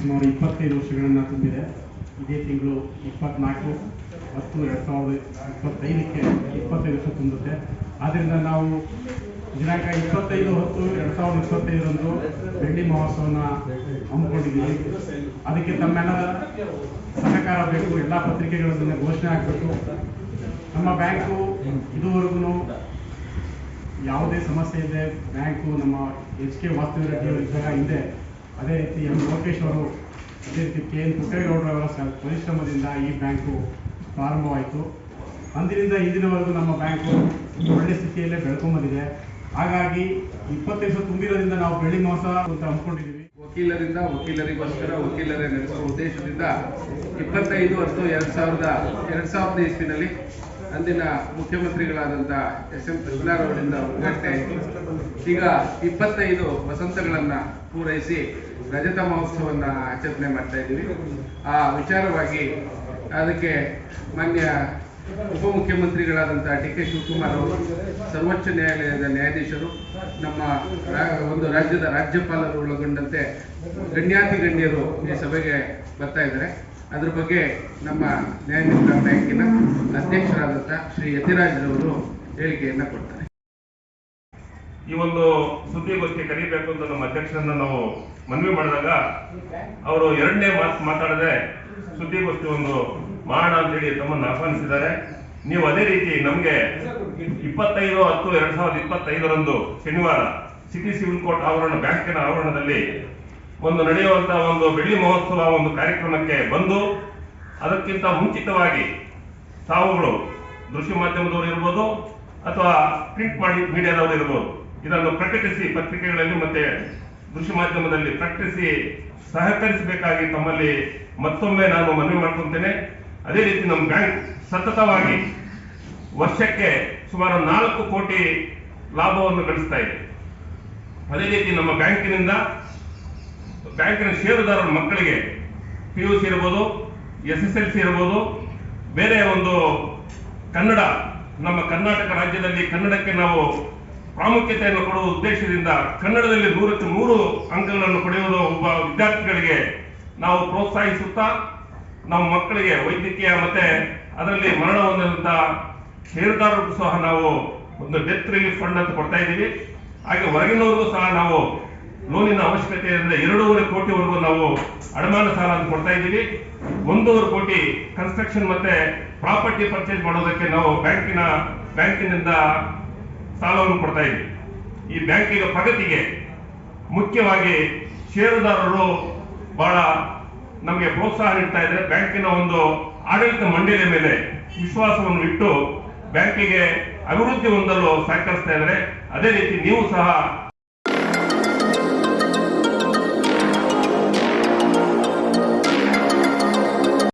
ಸುಮಾರು ಇಪ್ಪತ್ತೈದು ವರ್ಷಗಳನ್ನು ತುಂಬಿದೆ. ಇದೇ ತಿಂಗಳು ಇಪ್ಪತ್ನಾಲ್ಕು, ಹತ್ತು ಎರಡು ಸಾವಿರದ ಇಪ್ಪತ್ತೈದಕ್ಕೆ ಇಪ್ಪತ್ತೈದು ವರ್ಷ ತುಂಬುತ್ತೆ ಆದ್ದರಿಂದ ನಾವು ದಿನಾಂಕ ಇಪ್ಪತ್ತೈದು, ಹತ್ತು, ಎರಡು ಸಾವಿರದ ಇಪ್ಪತ್ತೈದರಂದು ಬೆಳ್ಳಿ ಮಹೋತ್ಸವನ ಹಮ್ಮಿಕೊಂಡಿದ್ದೀವಿ ಅದಕ್ಕೆ ತಮ್ಮೆಲ್ಲರ ಸಹಕಾರ ಬೇಕು, ಎಲ್ಲ ಪತ್ರಿಕೆಗಳನ್ನು ಘೋಷಣೆ ಆಗಬೇಕು. ನಮ್ಮ ಬ್ಯಾಂಕು ಇದುವರೆಗೂ ಯಾವುದೇ ಸಮಸ್ಯೆ ಇದೆ ಬ್ಯಾಂಕು ನಮ್ಮ ಎಚ್ ಕೆ ವಾಸ್ತವಿ ರೆಡ್ಡಿಯವರು ಇದ್ದಾಗ ಹಿಂದೆ ಅದೇ ರೀತಿ ಎಂ ಲೋಕೇಶ್ ಅವರು ಅದೇ ರೀತಿ ಕೆ ಎನ್ ಪುಟ್ಟೇಗೌಡರವರ ಪರಿಶ್ರಮದಿಂದ ಈ ಬ್ಯಾಂಕು ಪ್ರಾರಂಭವಾಯಿತು. ಅಂದಿನಿಂದ ಇಂದಿನವರೆಗೂ ನಮ್ಮ ಬ್ಯಾಂಕು ಒಳ್ಳೆ ಸ್ಥಿತಿಯಲ್ಲೇ ಬೆಳ್ಕೊಂಬಂದಿದೆ ಹಾಗಾಗಿ ಇಪ್ಪತ್ತೈದು ವರ್ಷ ತುಂಬಿರೋದ್ರಿಂದ ನಾವು ಬೆಳ್ಳಿ ಮಹೋತ್ಸವ ಅಂತ ಅಂದ್ಕೊಂಡಿದ್ದೀವಿ ವಕೀಲರಿಂದ ವಕೀಲರಿಗೋಸ್ಕರ ವಕೀಲರೇ ನಡೆಸುವ ಉದ್ದೇಶದಿಂದ ಇಪ್ಪತ್ತೈದು ಹತ್ತು ಎರಡು ಸಾವಿರದ ಎರಡು ಸಾವಿರದ ಇಸ್ವಿನಲ್ಲಿ ಅಂದಿನ ಮುಖ್ಯಮಂತ್ರಿಗಳಾದಂತಹ ಎಸ್ ಎಂ ಕೃಷ್ಣಾರವರಿಂದ ಉದ್ಘಾಟನೆ ಆಯಿತು. ಈಗ ಇಪ್ಪತ್ತೈದು ವಸಂತಗಳನ್ನ ಪೂರೈಸಿ ರಜತ ಮಹೋತ್ಸವನ್ನ ಆಚರಣೆ ಮಾಡ್ತಾ ಇದ್ದೀವಿ. ಆ ವಿಚಾರವಾಗಿ ಅದಕ್ಕೆ ಮಾನ್ಯ ಉಪಮುಖ್ಯಮಂತ್ರಿಗಳಾದಂಥ ಡಿ ಕೆ ಶಿವಕುಮಾರ್ ಅವರು ಸರ್ವೋಚ್ಚ ನ್ಯಾಯಾಲಯದ ನ್ಯಾಯಾಧೀಶರು, ನಮ್ಮ ಒಂದು ರಾಜ್ಯದ ರಾಜ್ಯಪಾಲರು ಒಳಗೊಂಡಂತೆ ಗಣ್ಯಾತಿ ಗಣ್ಯರು ಈ ಸಭೆಗೆ ಬರ್ತಾ ಇದ್ದಾರೆ. ಅದ್ರ ಬಗ್ಗೆ ನಮ್ಮ ನ್ಯಾಯಮಿತ್ರ ಬ್ಯಾಂಕಿನ ಅಧ್ಯಕ್ಷರಾದಂಥ ಶ್ರೀ ಯತಿರಾಜ್ರವರು ಹೇಳಿಕೆಯನ್ನ ಕೊಡ್ತಾರೆ. ಈ ಒಂದು ಸುದ್ದಿಗೋಷ್ಠಿ ಕರೀಬೇಕು ಅಂತ ನಮ್ಮ ಅಧ್ಯಕ್ಷರನ್ನ ನಾವು ಮನವಿ ಮಾಡಿದಾಗ ಅವರು ಎರಡನೇ ಮಾತು ಮಾತಾಡದೆ ಸುದ್ದಿಗೋಷ್ಠಿ ಒಂದು ಮಾಡ ಅಂತ ಹೇಳಿ ತಮ್ಮನ್ನು ಆಹ್ವಾನಿಸಿದ್ದಾರೆ. ನೀವು ಅದೇ ರೀತಿ ನಮಗೆ ಇಪ್ಪತ್ತೈದು ಹತ್ತು ಎರಡ್ ಸಾವಿರದ ಇಪ್ಪತ್ತೈದರಂದು ಶನಿವಾರ ಸಿಟಿ ಸಿವಿಲ್ ಕೋರ್ಟ್ ಆವರಣ ಬ್ಯಾಂಕಿನ ಆವರಣದಲ್ಲಿ ಒಂದು ನಡೆಯುವಂತಹ ಒಂದು ಬೆಳ್ಳಿ ಮಹೋತ್ಸವ ಒಂದು ಕಾರ್ಯಕ್ರಮಕ್ಕೆ ಬಂದು ಅದಕ್ಕಿಂತ ಮುಂಚಿತವಾಗಿ ತಾವುಗಳು ದೃಶ್ಯ ಮಾಧ್ಯಮದವರು ಇರ್ಬೋದು ಅಥವಾ ಪ್ರಿಂಟ್ ಮಾಡಿ ಮೀಡಿಯಾದವರು ಇರ್ಬೋದು, ಇದನ್ನು ಪ್ರಕಟಿಸಿ ಪತ್ರಿಕೆಗಳಲ್ಲಿ ಮತ್ತೆ ದೃಶ್ಯ ಮಾಧ್ಯಮದಲ್ಲಿ ಪ್ರಕಟಿಸಿ ಸಹಕರಿಸಬೇಕಾಗಿ ತಮ್ಮಲ್ಲಿ ಮತ್ತೊಮ್ಮೆ ನಾನು ಮನವಿ ಮಾಡ್ಕೊತೇನೆ. ಅದೇ ರೀತಿ ನಮ್ಮ ಬ್ಯಾಂಕ್ ಸತತವಾಗಿ ವರ್ಷಕ್ಕೆ ಸುಮಾರು ನಾಲ್ಕು ಕೋಟಿ ಲಾಭವನ್ನು ಗಳಿಸ್ತಾ ಇದೆ. ಅದೇ ರೀತಿ ನಮ್ಮ ಬ್ಯಾಂಕಿನಿಂದ ಬ್ಯಾಂಕಿನ ಷೇರುದಾರರ ಮಕ್ಕಳಿಗೆ ಪಿ ಯು ಸಿ ಇರ್ಬೋದು ಎಸ್ ಎಸ್ ಎಲ್ ಸಿ ಇರ್ಬೋದು, ಬೇರೆ ಒಂದು ಕನ್ನಡ, ನಮ್ಮ ಕರ್ನಾಟಕ ರಾಜ್ಯದಲ್ಲಿ ಕನ್ನಡಕ್ಕೆ ನಾವು ಪ್ರಾಮುಖ್ಯತೆಯನ್ನು ಕೊಡುವ ಉದ್ದೇಶದಿಂದ ಕನ್ನಡದಲ್ಲಿ ನೂರಕ್ಕೆ ನೂರು ಅಂಕಗಳನ್ನು ಪಡೆಯುವುದು ಒಬ್ಬ ವಿದ್ಯಾರ್ಥಿಗಳಿಗೆ ನಾವು ಪ್ರೋತ್ಸಾಹಿಸುತ್ತಾ ನಮ್ಮ ಮಕ್ಕಳಿಗೆ ವೈದ್ಯಕೀಯ ಮತ್ತೆ ಅದರಲ್ಲಿ ಮರಣ ಹೊಂದಿದಂಥ ಷೇರುದಾರರಿಗೂ ಸಹ ನಾವು ಒಂದು ಡೆತ್ ರಿಲೀಫ್ ಫಂಡ್ ಅಂತ ಕೊಡ್ತಾ ಇದ್ದೀವಿ. ಹಾಗೆ ಹೊರಗಿನವರಿಗೂ ಸಹ ನಾವು ಲೋನಿನ ಅವಶ್ಯಕತೆ ಅಂದ್ರೆ ಎರಡೂವರೆ ಕೋಟಿವರೆಗೂ ನಾವು ಅಡಮಾನ ಸಾಲ ಅಂತ ಕೊಡ್ತಾ ಇದ್ದೀವಿ. ಒಂದೂವರೆ ಕೋಟಿ ಕನ್ಸ್ಟ್ರಕ್ಷನ್ ಮತ್ತೆ ಪ್ರಾಪರ್ಟಿ ಪರ್ಚೇಸ್ ಮಾಡೋದಕ್ಕೆ ನಾವು ಬ್ಯಾಂಕಿನ, ಬ್ಯಾಂಕಿನಿಂದ ಸಾಲವನ್ನು ಕೊಡ್ತಾ ಇದ್ದೀವಿ. ಈ ಬ್ಯಾಂಕಿನ ಪ್ರಗತಿಗೆ ಮುಖ್ಯವಾಗಿ ಷೇರುದಾರರು ಬಹಳ ನಮಗೆ ಪ್ರೋತ್ಸಾಹ ನೀಡ್ತಾ ಇದ್ದಾರೆ. ಬ್ಯಾಂಕಿನ ಒಂದು ಆಡಳಿತ ಮಂಡಳಿಯ ಮೇಲೆ ವಿಶ್ವಾಸವನ್ನು ಇಟ್ಟು ಬ್ಯಾಂಕಿಗೆ ಅಭಿವೃದ್ಧಿ ಹೊಂದಲು ಸಹಕರಿಸ್ತಾ ಇದ್ದಾರೆ. ಅದೇ ರೀತಿ ನೀವು ಸಹ